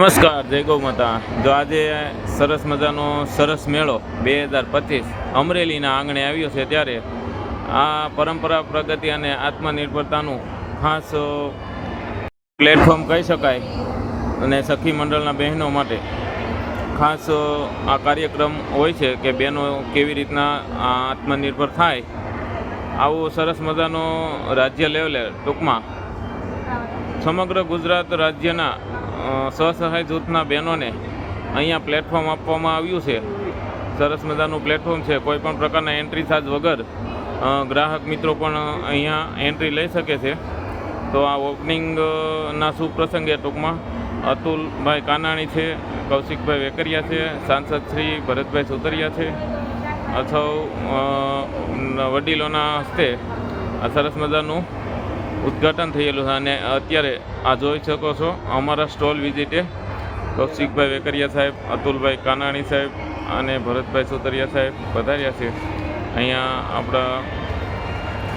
નમસ્કાર, જય ગૌ માતા. જો આજે સરસ મજાનો સરસ મેળો બે હજાર પચીસ અમરેલીના આંગણે આવ્યો છે ત્યારે આ પરંપરા, પ્રગતિ અને આત્મનિર્ભરતાનું ખાસ પ્લેટફોર્મ કહી શકાય અને સખી મંડળના બહેનો માટે ખાસ આ કાર્યક્રમ હોય છે કે બહેનો કેવી રીતના આત્મનિર્ભર થાય. આવો સરસ મજાનો રાજ્ય લેવલે ટૂંકમાં સમગ્ર ગુજરાત રાજ્યના સ્વસહાય જૂથના બહેનોને અહીંયા પ્લેટફોર્મ આપવામાં આવ્યું છે. સરસ મજાનું પ્લેટફોર્મ છે. કોઈ પણ પ્રકારના એન્ટ્રી ચાર્જ વગર ગ્રાહક મિત્રો પણ અહીંયા એન્ટ્રી લઈ શકે છે. તો આ ઓપનિંગના અ, શુભ પ્રસંગે ટૂંકમાં અતુલભાઈ કાનાણી છે કૌશિકભાઈ વેકરિયા છે સાંસદ શ્રી ભરતભાઈ સુતરિયા છે અથવા વડીલોના હસ્તે આ સરસ મજાનું ઉદ્ઘાટન થયેલું છે અને અત્યારે આ જોઈ શકો છો, અમારા સ્ટોલ વિઝિટે કૌશિકભાઈ વેકરિયા સાહેબ, અતુલભાઈ કાનાણી સાહેબ અને ભરતભાઈ સુતરિયા સાહેબ પધાર્યા છે. અહીંયા આપણા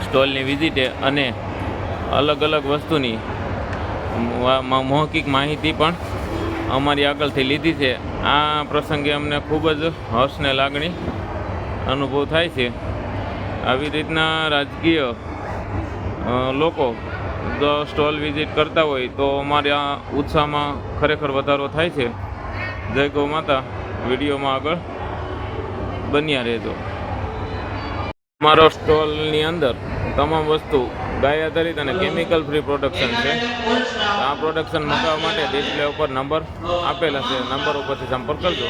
સ્ટોલની વિઝિટે અને અલગ અલગ વસ્તુની મૌખિક માહિતી પણ અમારી આગળથી લીધી છે. આ પ્રસંગે અમને ખૂબ જ હર્ષને લાગણી અનુભવ થાય છે. આવી રીતના રાજકીય લોકો સ્ટોલ વિઝિટ કરતા હોય તો અમારા ઉત્સાહમાં ખરેખર વધારો થાય છે. જય ગૌ માતા. વિડીયોમાં આગળ બન્યા રહેજો. અમારો સ્ટોલની અંદર તમામ વસ્તુ ગાય આધારિત અને કેમિકલ ફ્રી પ્રોડક્શન છે. આ પ્રોડક્શન મંગાવવા માટે ડિસ્પ્લે ઉપર નંબર આપેલા છે. નંબર ઉપરથી સંપર્ક કરજો.